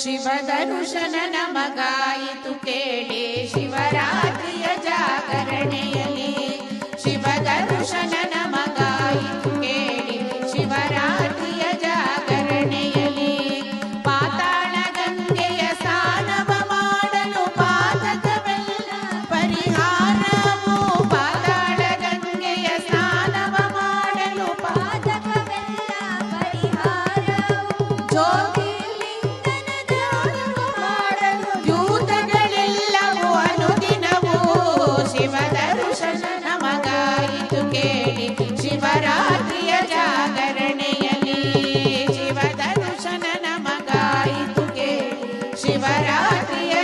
ಶಿವಧನುಷನ ನಮಗಾಯಿತು ಕೇಳಿ ಶಿವರಾತ್ರಿಯ ಜಾಗರಣೆಯಲ್ಲಿ. ಶಿವಧನುಷನ ನಮಗಾಯಿತು ಕೇಳಿ ಶಿವರಾತ್ರಿಯ ಜಾಗರಣೆಯಲ್ಲಿ. ಪಾತಾಳ ಗಂಗೆಯ ಸ್ನಾನವ ಮಾಡಲು ಪಾದಕವೆಲ್ಲ ಪರಿಹಾರವು. ಪಾತಾಳ ಗಂಗೆಯ ಸ್ನಾನವ ಮಾಡಲು ಪಾದಕವೆಲ್ಲ ಪರಿಹಾರವು. Jog शिवरात्रिय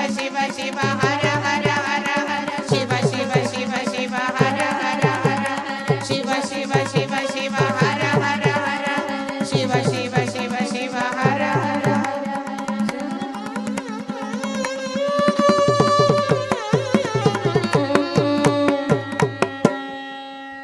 I see. I see.